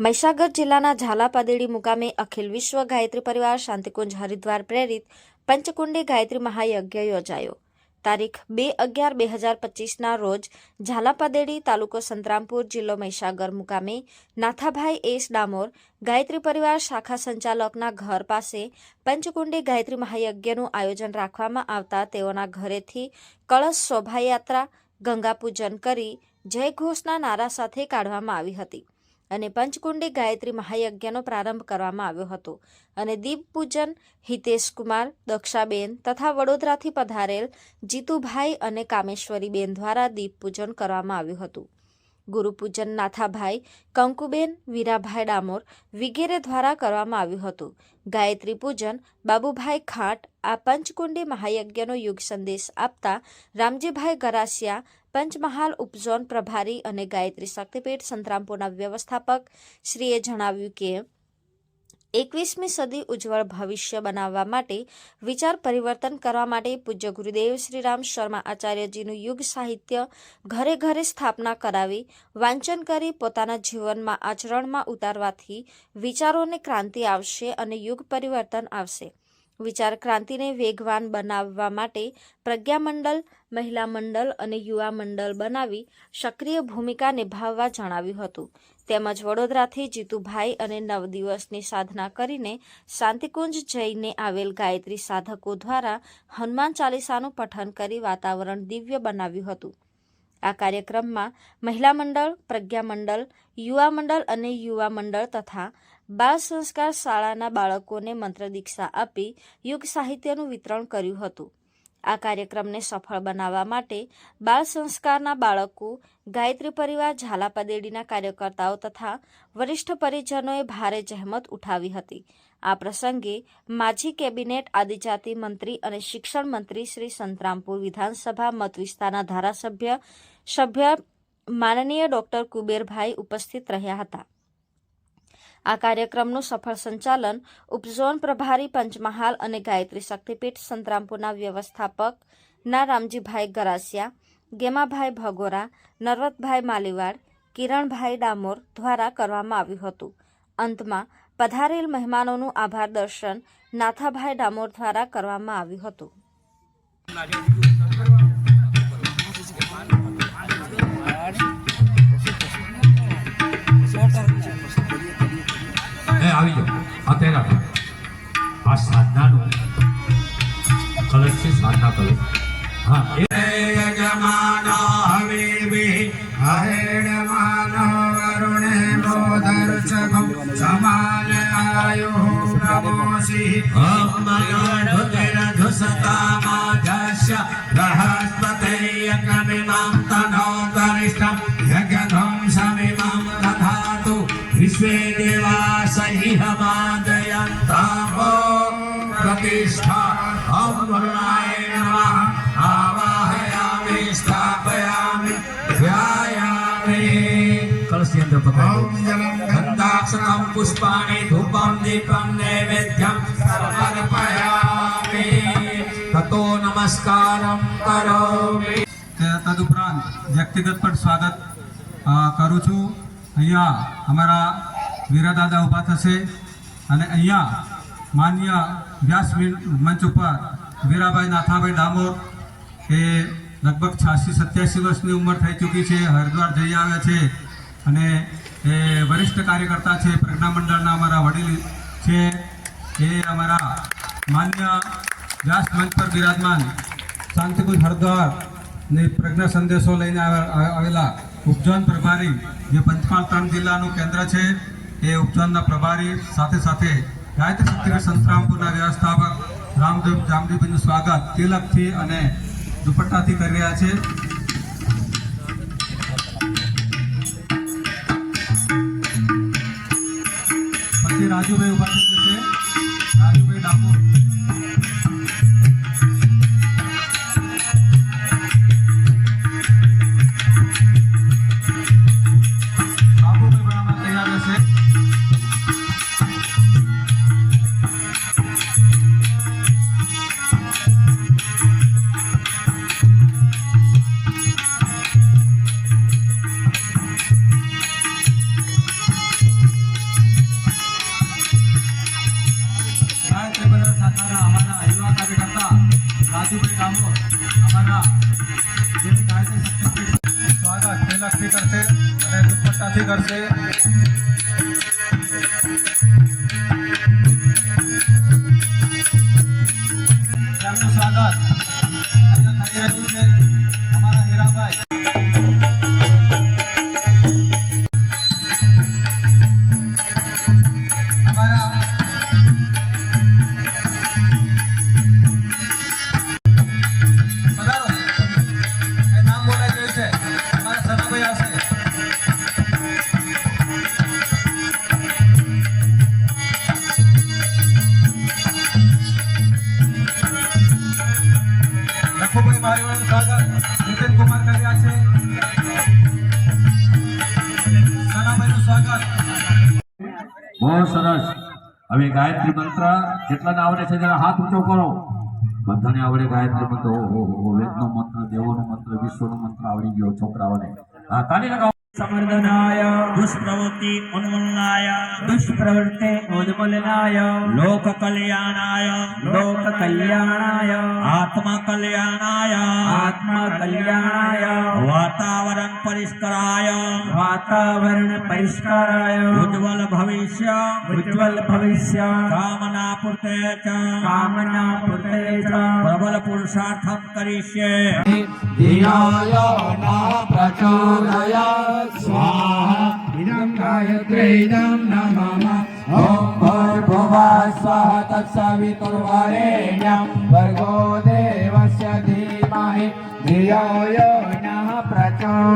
મહીસાગર જિલ્લાના ઝાલાપાદેડી મુકામે અખિલ વિશ્વ ગાયત્રી પરિવાર શાંતિકુંજ હરિદ્વાર પ્રેરિત પંચકુંડી ગાયત્રી મહાયજ્ઞ યોજાયો. તારીખ બે અગિયાર બે હજાર પચીસના રોજ ઝાલાપાદેડી તાલુકો સંતરામપુર જિલ્લો મહીસાગર મુકામે નાથાભાઈ એસ ડામોર ગાયત્રી પરિવાર શાખા સંચાલકના ઘર પાસે પંચકુંડી ગાયત્રી મહાયજ્ઞનું આયોજન રાખવામાં આવતા તેઓના ઘરેથી કળશ શોભાયાત્રા ગંગા પૂજન કરી જય ઘોષના નારા સાથે કાઢવામાં આવી હતી. અને પંચકુંડી ગાયત્રી મહાયજ્ઞનો પ્રારંભ કરવામાં આવ્યો હતો. અને દીપ પૂજન હિતેશ કુમાર દક્ષાબેન તથા વડોદરાથી પધારેલ જીતુભાઈ અને કામેશ્વરીબેન દ્વારા દીપ પૂજન કરવામાં આવ્યું હતું. ગુરુપૂજન નાથાભાઈ, કંકુબેન, વીરાભાઈ ડામોર વગેરે દ્વારા કરવામાં આવ્યું હતું. ગાયત્રી પૂજન, બાબુભાઈ ખાટ આ પંચકુંડી મહાયજ્ઞનો યુગ સંદેશ આપતા રામજીભાઈ ગરાસિયા પંચમહાલ ઉપઝોન પ્રભારી અને ગાયત્રી શક્તિપીઠ સંતરામપુરના વ્યવસ્થાપક શ્રીએ જણાવ્યું કે, એકવીસમી સદી ઉજ્જવળ ભવિષ્ય બનાવવા માટે વિચાર પરિવર્તન કરવા માટે પૂજ્ય ગુરુદેવ શ્રીરામ શર્મા આચાર્યજીનું યુગ સાહિત્ય ઘરે ઘરે સ્થાપના કરાવી, વાંચન કરી પોતાના જીવનમાં આચરણમાં ઉતારવાથી વિચારોને ક્રાંતિ આવશે અને યુગ પરિવર્તન આવશે. વિચાર ક્રાંતિને વેગવાન બનાવવા માટે પ્રજ્ઞામંડળ મહિલા મંડળ અને યુવા મંડળ બનાવી સક્રિય ભૂમિકા નિભાવવા જણાવ્યું હતું. તેમજ વડોદરાથી જીતુભાઈ અને નવ દિવસની સાધના કરીને શાંતિકુંજ જઈને આવેલ ગાયત્રી સાધકો દ્વારા હનુમાન ચાલીસાનું પઠન કરી વાતાવરણ દિવ્ય બનાવ્યું હતું. આ કાર્યક્રમમાં મહિલા મંડળ, પ્રજ્ઞા મંડળ, યુવા મંડળ અને યુવા મંડળ તથા બાળ સંસ્કાર શાળાના બાળકોને મંત્ર દીક્ષા આપી યુગ સાહિત્યનું વિતરણ કર્યું હતું. આ કાર્યક્રમને સફળ બનાવવા માટે બાળ સંસ્કારના બાળકો, ગાયત્રી પરિવાર ઝાલા પદેડીના કાર્યકર્તાઓ તથા વરિષ્ઠ પરિજનોએ ભારે જહેમત ઉઠાવી હતી. આ પ્રસંગે માજી કેબિનેટ આદિજાતિ મંત્રી અને શિક્ષણ મંત્રી શ્રી સંતરામપુર વિધાનસભા મત વિસ્તારના ધારાસભ્ય, સભ્ય માનનીય ડોક્ટર કુબેરભાઈ ઉપસ્થિત રહ્યા હતા. આ કાર્યક્રમનું સફળ સંચાલન ઉપઝોન પ્રભારી પંચમહાલ અને ગાયત્રી શક્તિપીઠ સંતરામપુરના વ્યવસ્થાપક ના રામજીભાઈ ગરાસિયા, ગેમાભાઈ ભગોરા, નરવતભાઈ માલીવાડ, કિરણભાઈ ડામોર દ્વારા કરવામાં આવ્યું હતું. અંતમાં પધારેલ મહેમાનોનું આભાર દર્શન નાથાભાઈ ડામોર દ્વારા કરવામાં આવ્યું હતું. એ આવી જાઓ. અત્યારે આ સાધનાનું કલર છે સાધના કલર હા એ વરુણે પ્રમોષિः વિશ્વે દેવાસ ઇહ માદયન્તામો પ્રતિષ્ઠા ॐ वरुणाय नमः आवाहयामि स्थापयामि ध्यायामि કલશની અંદર ॐ પકડી जलं ગંધાક્ષતમ પુષ્પાણि ધૂપમ દીપમ નૈવેદ્યમ સમર્પયામિ તતો નમસ્કારમ કરોમિ તે તદુપરાંત વ્યક્તિગત પણ સ્વાગત અ, કરું છું અહીંયા અમારા વીરાદાદા ઊભા થશે. અને અહીંયા માન્ય વ્યાસ મંચ ઉપર વીરાભાઈ નાથાભાઈ ડામોર, એ લગભગ છ્યાસી સત્યાસી વર્ષની ઉંમર થઈ ચૂકી છે, હરિદ્વાર જઈ આવ્યા છે. અને એ વરિષ્ઠ કાર્યકર્તા છે, પ્રજ્ઞા મંડળના અમારા વડીલ છે. એ અમારા માન્ય વ્યાસ મંચ પર બિરાજમાન શાંતિકુંજ હરિદ્વાર ને પ્રજ્ઞા સંદેશો લઈને આવે- આવેલા ઉપજન પ્રભારી જે પંચમહાલ ત્રણ જિલ્લાનું કેન્દ્ર છે. એ ઉપચારના પ્રભારી સાથે સાથે ગાયત્રી શક્તિ સંતરામપુરના વ્યવસ્થાપક રામદેવ જામદેવજીનું સ્વાગત તિલકથી અને દુપટ્ટાથી કરી રહ્યા છે. પછી રાજુભાઈ ઊભા રાજુભાઈ રામોર અમારા જે ગાયત્રી સ્વાગત તિલકથી કરશે અને દુપટ્ટાથી કરશે. સ્વાગત. બહુ સરસ. હવે ગાયત્રી મંત્ર જેટલાને આવડે છે જરા હાથ ઊંચો કરો. બધાને આવડે ગાયત્રી મંત્ર. ઓહો વેદનો મંત્ર, દેવોનો મંત્ર, વિશ્વનો મંત્ર આવડી ગયો છોકરાઓને. હા તાલી લગાવો समर्दनाय दुष्प्रवृत्ति उन्मूलनाय। दुष्प्रवृत्ति उन्मूलनाय। लोक कल्याणाय लोक कल्याणाय आत्मा कल्याणाय आत्मा कल्याणाय वातावरण परिष्काराय। वातावरण परिष्काराय। उज्ज्वल भविष्य। उज्ज्वल भविष्य। कामना पूर्ते च। कामना पूर्ते च। प्रबल पुरुषार्थम करिष्ये। धियाय नः प्रचोदयात्। स्वाहा इदं गायत्रीदं नमः ॐ भूर्भुवः स्वः तत्सवितुर्वरेण्यं भर्गो देवस्य धीमहि धियो यो नः प्रचोदयात्